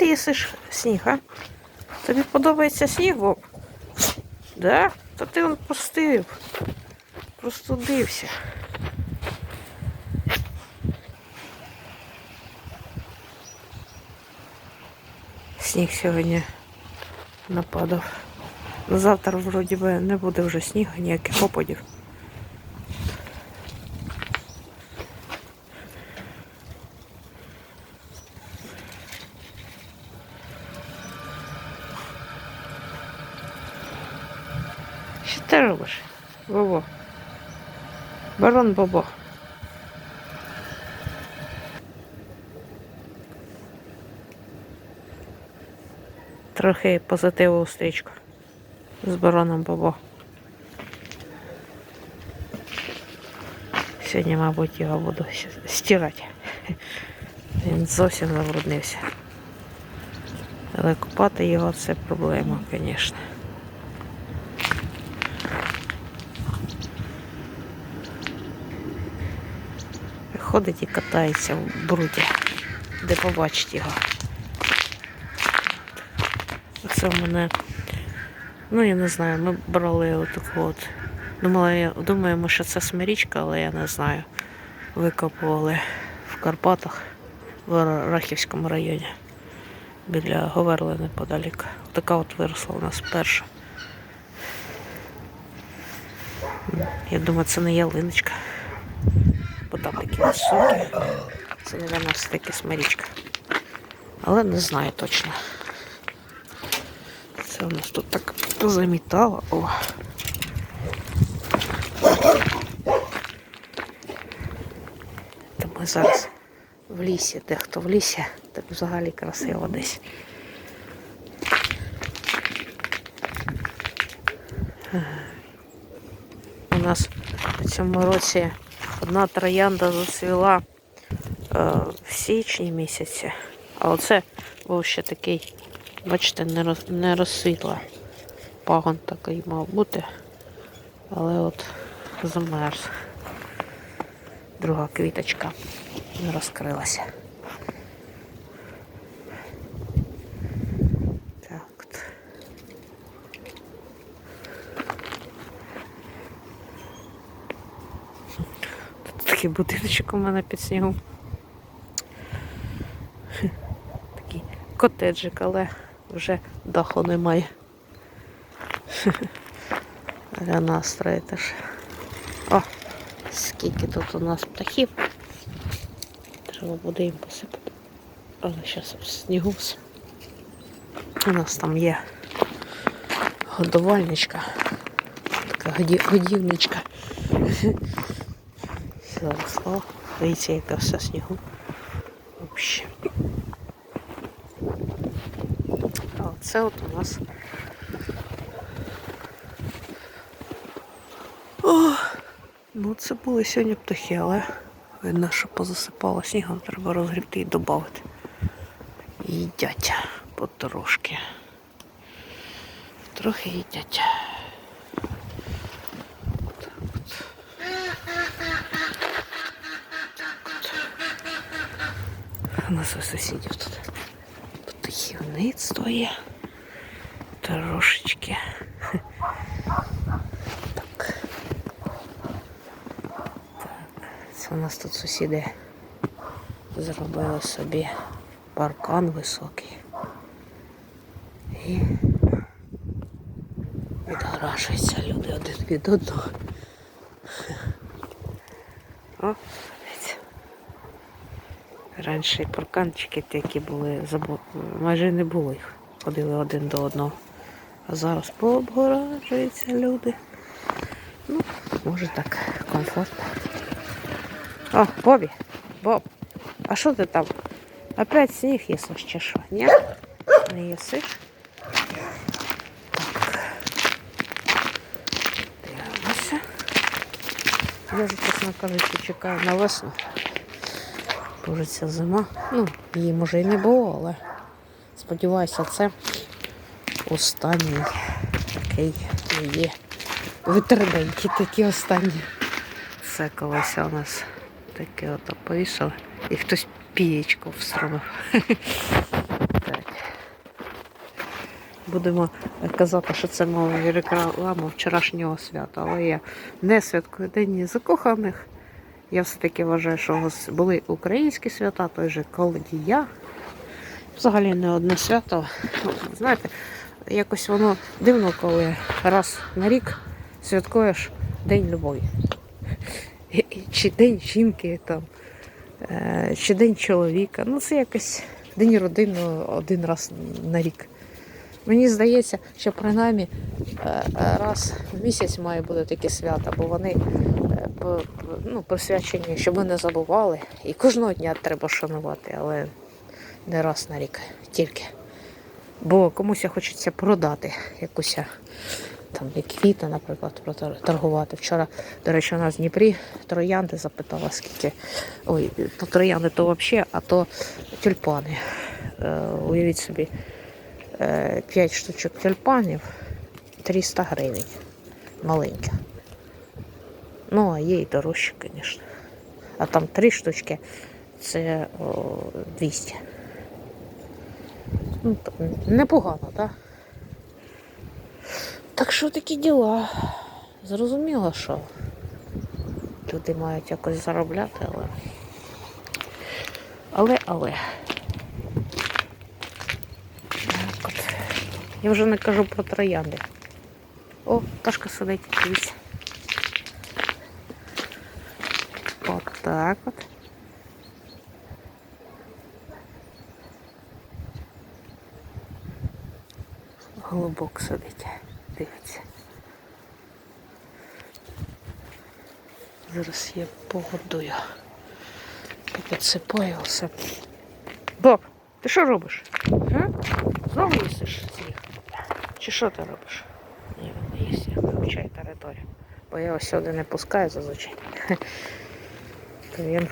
ти їсиш сніг, а? Тобі подобається сніг, Боб? Да? Та ти он простив. Простудився. Сніг сьогодні нападав. Завтра вроді би не буде вже снігу, ніяких опадів. Що ти робиш? Бобо? Барон Бобо. Трохи позитиву стрічку з бароном Бобо. Сьогодні, мабуть, його буду стирати. Він зовсім забруднився. Але купати його це проблема, звісно. Ходить і катається в бруді, де побачить його. Це в мене, ну я не знаю, ми брали отаку от. Думала, я, думаємо, що це смирічка, але я не знаю. Викопували в Карпатах, в Рахівському районі, біля Говерли неподалік. Така от виросла у нас перша. Я думаю, це не ялиночка. Бо такі високі. Це, мабуть, все-таки смирічка. Але не знаю точно. Це у нас тут так замітало. О. Та ми зараз в лісі, де хто в лісі, так взагалі красиво десь. У нас у цьому році одна троянда зацвіла е, в січні місяці, а оце був ще такий, бачите, не, роз, не розсвітла. Пагон такий мав бути, але от замерз. Друга квіточка не розкрилася. Такий будиночок у мене під снігом. Такий котеджик, але вже даху немає. Для настрою теж. О, скільки тут у нас птахів. Треба буде їм посипати. Але зараз в снігу. У нас там є годувальничка. Така годі- годівничка. Заросла. Дивіться, яка все снігу. Вообще. А оце от у нас. О, ну це були сьогодні птахи, але видно, що позасипало снігом, треба розгрібти і додати. Їдять потрошки. Трохи їдять. У нас у сусідів тут птахівництво є. Трошечки. Так. Так. Це у нас тут сусіди зробили собі паркан високий. І відгражуються люди один від одного. Раніше парканчики такі були, майже не було їх. Ходили один до одного. А зараз пообгораджуються люди. Ну, може так, комфортно. О, Бобі, Боб, а що ти там? Опять сніг їсиш чи що? Ні? Не їсиш? Дивимося. Я вже, чесно кажучи, чекаю на весну. Боже, ця зима. Ну, її може і не було, але сподіваюся, це останній такий її витребенькі такі останні. Це колись у нас таке ото повісили. І хтось пієчку. Так. будемо казати, що це мова реклама вчорашнього свята. Але я не святкую День закоханих. Я все-таки вважаю, що були українські свята, той же Колодія. Взагалі не одне свято. Знаєте, якось воно дивно, коли раз на рік святкуєш День любові. Чи День жінки там, е, чи День чоловіка. Ну, це якось День родини один раз на рік. Мені здається, що принаймні е, е, раз в місяць має бути таке свято, бо вони е, по- ну, присвячені, щоб ми не забували. І кожного дня треба шанувати, але не раз на рік тільки. Бо комусь хочеться продати якусь там квіти, наприклад, торгувати. Вчора, до речі, у нас в Дніпрі троянди запитала, скільки. Ой, то троянди то взагалі, а то тюльпани. Е, уявіть собі, 5 штучок тюльпанів 300 гривень. Маленькі. Ну, а є і дорожче, звісно. А там три штучки це о, 200. Ну, непогано, так? Так що такі діла? Зрозуміло, що люди мають якось заробляти, але. Але, але. Я вже не кажу про троянди. О, пташка сидить, дивіться. От так от. Голубок сидить, дивиться. Зараз я погодую. Підсипаю все. Боб, ти що робиш? А? Знову їсиш сніг? Чи що ти робиш? Ні, він не їсть, я вивчаю територію. Бо я ось сюди не пускаю зазвичай. Він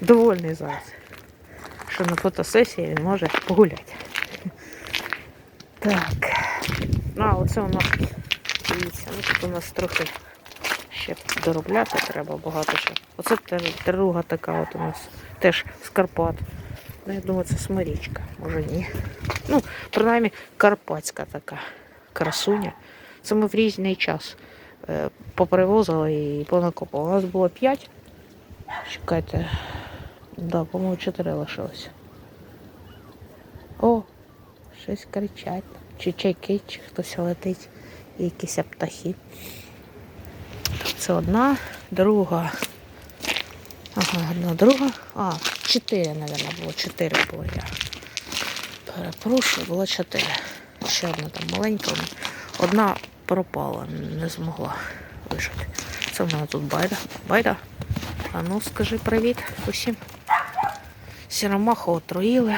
довольний зараз. Що на фотосесії він може погуляти. Так. Ну, а оце у нас, дивіться, ну тут у нас трохи ще доробляти треба багато чого. Оце друга така от у нас теж з Карпат. Ну, я думаю, це смирічка, може ні. Ну, принаймні, карпатська така красуня. Це ми в різний час е, попривозили і понакопали. У нас було 5. Чекайте. Да, по-моєму, 4 лишилося. О, щось кричать. Чи чайки, чи хтось летить, якісь птахи. Це одна, друга. Ага, одна, друга. А, чотири, мабуть, було. Чотири було я. Перепрошую, було чотири. Ще одна там маленька. Одна пропала, не змогла вижити. Це в мене тут байда. Байда. А ну скажи привіт усім. Сіромаху отруїли.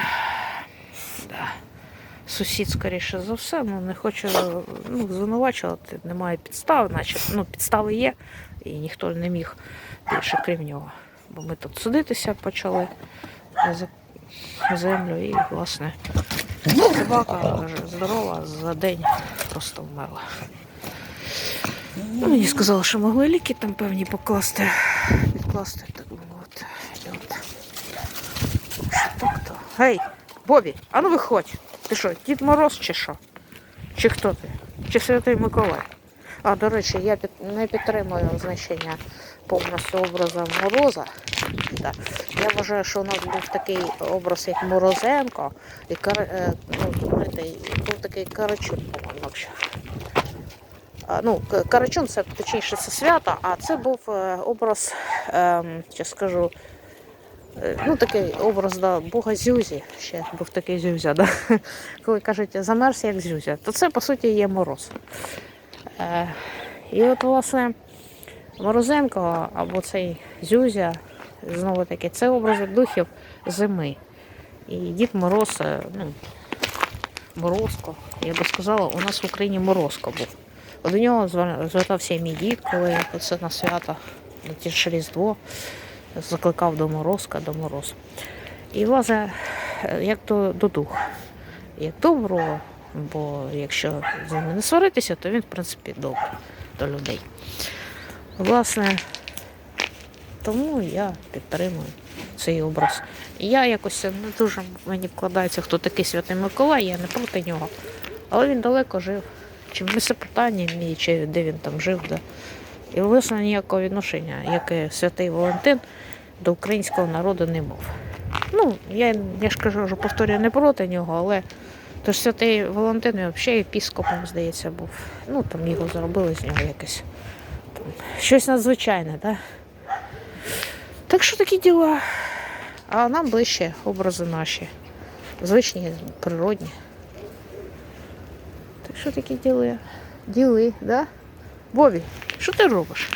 Да. Сусід, скоріше за все, ну не хочу ну, звинувачувати, немає підстав, наче ну, підстави є, і ніхто не міг більше крім нього. Бо ми тут судитися почали за землю і, власне, собака здорова, за день просто вмерла. Ну, мені сказали, що могли ліки там певні покласти, відкласти, так от. Так-то? Гей, Бобі, а ну виходь. Ти що, Дід Мороз чи що? Чи хто ти? Чи Святий Миколай? А, до речі, я під, не підтримую значення повністю образу Мороза. Да. Я вважаю, що у нас був такий образ, як Морозенко, і кар, е, ну, був такий Карачун, по-моєму. Ну, Карачун це точніше це свято, а це був е, образ, що скажу, е, ну такий образ да, Бога Зюзі. Ще був такий Зюзя, да? коли кажуть, замерз як Зюзя, то це по суті є мороз. Е, і от, власне, Морозенко або цей Зюзя, знову таки, це образи духів зими. І Дід Мороз, е, ну, Морозко, я би сказала, у нас в Україні Морозко був. До нього звертався мій дід, коли це на свято, ті ж Різдво, закликав до Морозка, до Мороз. І власне, як до, до духа, як доброго, бо якщо з ними не сваритися, то він, в принципі, добрий до людей. Власне, тому я підтримую цей образ. Я якось не дуже мені вкладається, хто такий Святий Миколай, я не проти нього. Але він далеко жив. Чи в Месопотамії, чи де він там жив. Да. І власне ніякого відношення, яке святий Валентин до українського народу не мав. Ну, я, я ж кажу, що повторюю не проти нього, але то ж святий Валентин взагалі епіскопом, здається, був. Ну, там його зробили з нього якесь там, щось надзвичайне, так? Так що такі діла. А нам ближче образи наші. Звичні, природні. Так що такі діли? Діли, да? Бобі, що ти робиш?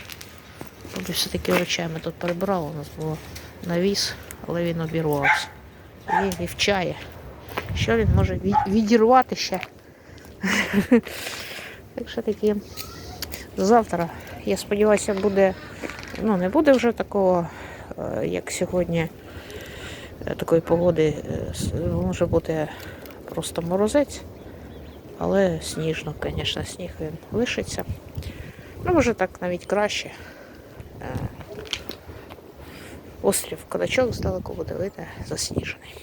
Бобі все-таки речами тут перебирала, у нас було навіс, але він обірвався. І вівчає. Що він може від- відірвати ще? так що такі. Завтра, я сподіваюся, буде. Ну, не буде вже такого, е, як сьогодні, е, такої погоди. е, Може бути просто морозець, але сніжно, звісно, сніг він лишиться. Ну, може так навіть краще. Е, Острів Кадачок здалеку буде видно засніжений.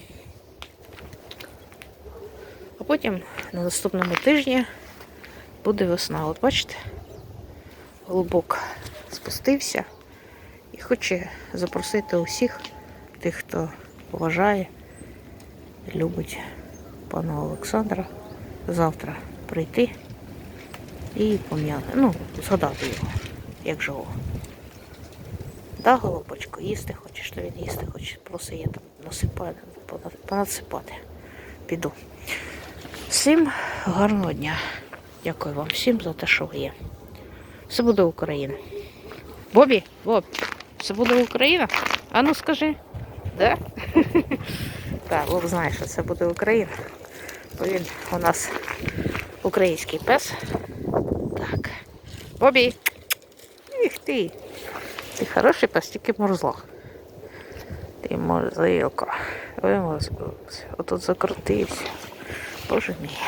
А потім на наступному тижні буде весна. От бачите, голубок спустився і хоче запросити усіх тих, хто поважає, любить пана Олександра, завтра прийти і пом'яти. Ну, згадати його, як живого. Да, голубочко, їсти хочеш, то він їсти хоче. Просто я там насипаю, пона- понасипати. Піду. Всім гарного дня. Дякую вам всім за те, що ви є. Все буде Україна. Бобі, Боб, все буде Україна? А ну скажи. Да? Так, Боб знає, що це буде Україна. Бо він у нас український пес. Бобі. Іх ти. Ти хороший пастіки морзла. Ти морзилка. Ой, морзилка. Отут закрутився. Боже мій.